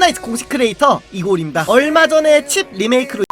세븐나이츠 공식 크리에이터 이골입니다. 얼마 전에 칩 리메이크로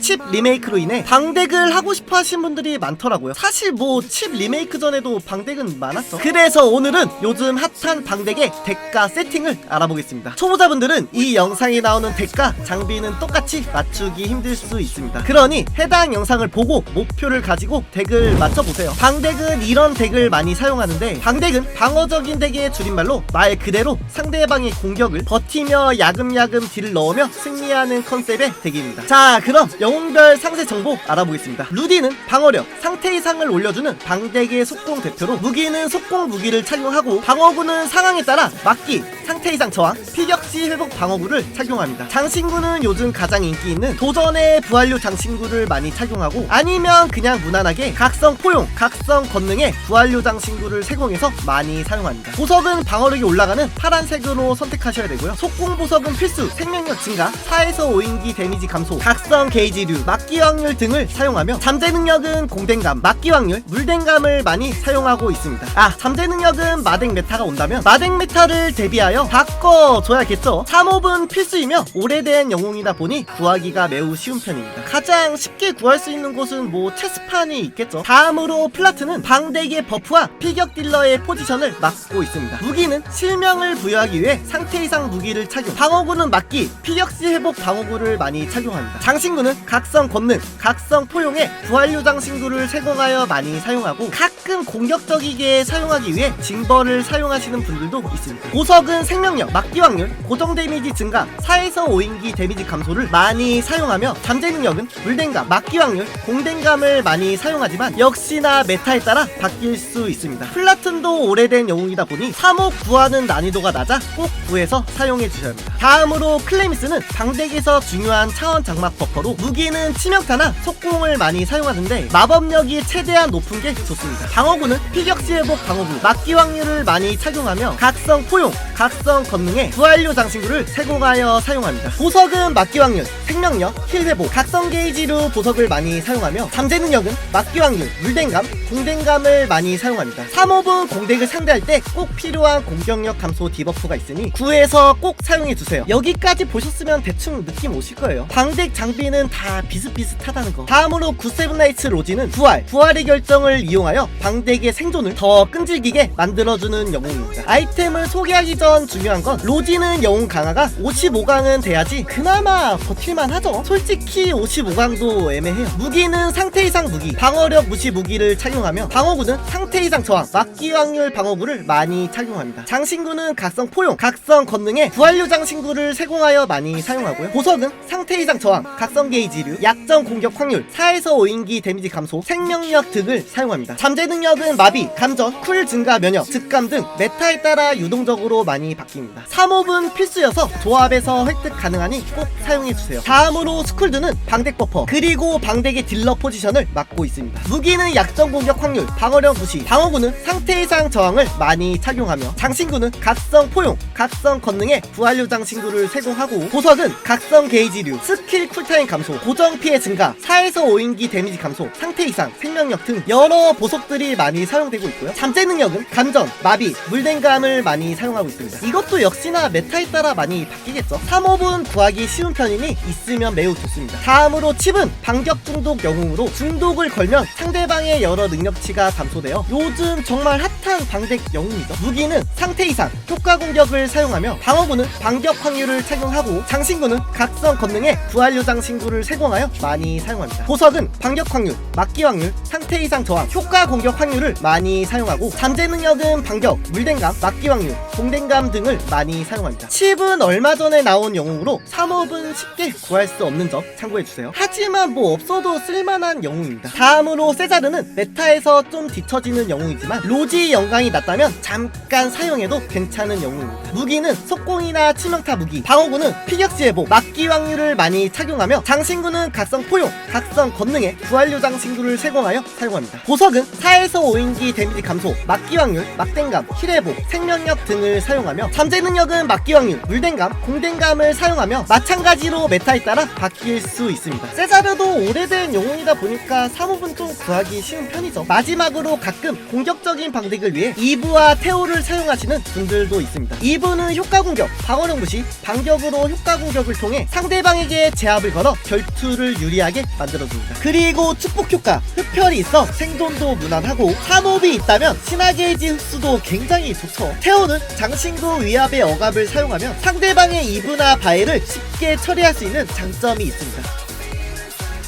칩 리메이크로 인해 방덱을 하고 싶어 하신 분들이 많더라고요. 사실 뭐 칩 리메이크 전에도 방덱은 많았어. 그래서 오늘은 요즘 핫한 방덱의 대가 세팅을 알아보겠습니다. 초보자분들은 이 영상에 나오는 대가 장비는 똑같이 맞추기 힘들 수 있습니다. 그러니 해당 영상을 보고 목표를 가지고 덱을 맞춰보세요. 방덱은 이런 덱을 많이 사용하는데 방덱은 방어적인 덱의 줄임말로 말 그대로 상대방의 공격을 버티며 야금야금 딜을 넣으며 승리하는 컨셉의 덱입니다. 자 그럼 영웅별 상세 정보 알아보겠습니다. 루디는 방어력, 상태 이상을 올려주는 방덱의 속공 대표로 무기는 속공 무기를 착용하고 방어구는 상황에 따라 막기, 상태 이상 저항, 피격시 회복 방어구를 착용합니다. 장신구는 요즘 가장 인기 있는 도전의 부활류 장신구를 많이 착용하고 아니면 그냥 무난하게 각성 포용, 각성 권능의 부활류 장신구를 세공해서 많이 사용합니다. 보석은 방어력이 올라가는 파란색으로 선택하셔야 되고요. 속공 보석은 필수, 생명력 증가, 4에서 5인기 데미지 감소, 각성 게이지 류, 막기 확률 등을 사용하며 잠재 능력은 공댕감, 막기 확률, 물댕감을 많이 사용하고 있습니다. 아, 잠재 능력은 마덱 메타가 온다면 마덱 메타를 대비하여 바꿔줘야겠죠. 3홉은 필수이며 오래된 영웅이다 보니 구하기가 매우 쉬운 편입니다. 가장 쉽게 구할 수 있는 곳은 뭐 체스판이 있겠죠. 다음으로 플라트는 방덱의 버프와 피격 딜러의 포지션을 맡고 있습니다. 무기는 실명을 부여하기 위해 상태 이상 무기를 착용. 방어구는 막기, 피격시 회복 방어구를 많이 착용합니다. 장신구는 각성 권능, 각성 포용에 부활류 장신구를 세공하여 많이 사용하고 가끔 공격적이게 사용하기 위해 징벌을 사용하시는 분들도 있습니다. 보석은 생명력, 막기 확률, 고정 데미지 증가, 4에서 5인기 데미지 감소를 많이 사용하며 잠재 능력은 물댕감, 막기 확률, 공댕감을 많이 사용하지만 역시나 메타에 따라 바뀔 수 있습니다. 플라튼도 오래된 영웅이다 보니 3호 구하는 난이도가 낮아 꼭 구해서 사용해 주셔야 합니다. 다음으로 클레미스는 방덱에서 중요한 차원 장막 버퍼로 무기는 치명타나 속공을 많이 사용하는데 마법력이 최대한 높은 게 좋습니다. 방어구는 피격시 회복 방어구, 막기 확률을 많이 착용하며 각성 포용, 각성 권능에 부활류 장신구를 세공하여 사용합니다. 보석은 막기 확률, 생명력, 힐 회복, 각성 게이지로 보석을 많이 사용하며 잠재 능력은 막기 확률, 물댕감, 공댕감을 많이 사용합니다. 3홉은 공덱을 상대할 때 꼭 필요한 공격력 감소 디버프가 있으니 구해서 꼭 사용해 주세요. 여기까지 보셨으면 대충 느낌 오실 거예요. 방덱 장비는 다 비슷비슷하다는 거. 다음으로 구세븐나이츠 로지는 부활, 부활의 결정을 이용하여 방 덱의 생존을 더 끈질기게 만들어주는 영웅입니다. 아이템을 소개하기 전 중요한 건 로지는 영웅 강화가 55강은 돼야지 그나마 버틸만 하죠. 솔직히 55강도 애매해요. 무기는 상태 이상 무기, 방어력 무시 무기를 착용하며 방어구는 상태 이상 저항, 막기 확률 방어구를 많이 착용합니다. 장신구는 각성 포용, 각성 권능에 부활류 장신구를 세공하여 많이 사용하고요. 보석은 상태 이상 저항, 각성 게이지류, 약점 공격 확률, 4에서 5인기 데미지 감소, 생명력 등을 사용합니다. 잠재 능력은 마비, 감전, 쿨 증가 면역, 즉감 등 메타에 따라 유동적으로 많이 바뀝니다. 3홉은 필수여서 조합에서 획득 가능하니 꼭 사용해주세요. 다음으로 스쿨드는 방덱 버퍼, 그리고 방덱의 딜러 포지션을 맡고 있습니다. 무기는 약점 공격 확률, 방어력 무시, 방어구는 상태 이상 저항을 많이 착용하며 장신구는 각성 포용, 각성 권능에 부활류 장신구를 세공하고 보석은 각성 게이지류, 스킬 쿨타임 감소, 고정 피해 증가, 4에서 5인기 데미지 감소, 상태 이상, 생명력 등 여러 보석들이 많이 사용되고 있고요. 잠재 능력은 감전, 마비, 물댕감을 많이 사용하고 있습니다. 이것도 역시나 메타에 따라 많이 바뀌겠죠. 3홉은 구하기 쉬운 편이니 있으면 매우 좋습니다. 다음으로 칩은 반격 중독 영웅으로 중독을 걸면 상대방의 여러 능력치가 감소되어 요즘 정말 핫한 방덱 영웅이죠. 무기는 상태 이상, 효과 공격을 사용하며 방어구는 반격 확률을 착용하고 장신구는 각성 권능에 부활류 장신구를 세공하여 많이 사용합니다. 보석은 반격 확률, 막기 확률, 상태 이상 저항, 효과 공격 확률을 많이 사용하고 잠재 능력은 반격, 물댕감, 막기 확률, 공댕감 등을 많이 사용합니다. 칩은 얼마 전에 나온 영웅으로 3홉은 쉽게 구할 수 없는 점 참고해주세요. 하지만 뭐 없어도 쓸만한 영웅입니다. 다음으로 세자르는 메타에서 좀 뒤처지는 영웅이지만 로지 영광이 낮다면 잠깐 사용해도 괜찮은 영웅입니다. 무기는 속공이나 치명타 무기, 방어구는 피격시 회복, 막기 확률을 많이 착용하며 장신구는 각성 포용, 각성 권능에 부활류 장신구를 세공하여 사용합니다. 보석은 4에서 5인기 데미지 감소, 막기 확률, 막댕감, 힐회복, 생명력 등을 사용하며 잠재 능력은 막기 확률, 물댕감, 공댕감을 사용하며 마찬가지로 메타에 따라 바뀔 수 있습니다. 세자르도 오래된 영웅이다 보니까 사mov은 좀 구하기 쉬운 편이죠. 마지막으로 가끔 공격적인 방덱을 위해 이브와 테오를 사용하시는 분들도 있습니다. 이브는 효과 공격, 방어력 무시, 반격으로 효과 공격을 통해 상대방에게 제압을 걸어 결투를 유리하게 만들어줍니다. 그리고 축복 효과, 흡혈이 있어 생존도 무난하 고 사몹이 있다면 신화 게이지 흡수도 굉장히 좋죠. 테오는 장신구 위압의 억압을 사용하며 상대방의 이브나 바에를 쉽게 처리할 수 있는 장점이 있습니다.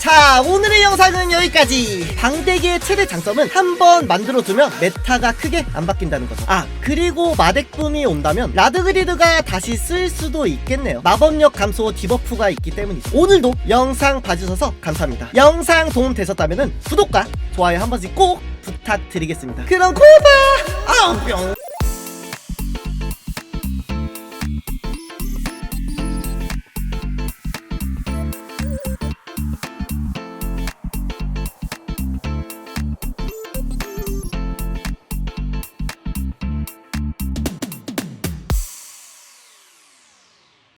자 오늘의 영상은 여기까지. 방대기의 최대 장점은 한번 만들어두면 메타가 크게 안 바뀐다는 거죠. 아 그리고 마덱붐이 온다면 라드그리드가 다시 쓸 수도 있겠네요. 마법력 감소 디버프가 있기 때문이죠. 오늘도 영상 봐주셔서 감사합니다. 영상 도움 되셨다면 구독과 좋아요 한 번씩 꼭 부탁드리겠습니다. 그럼 고바 아뿅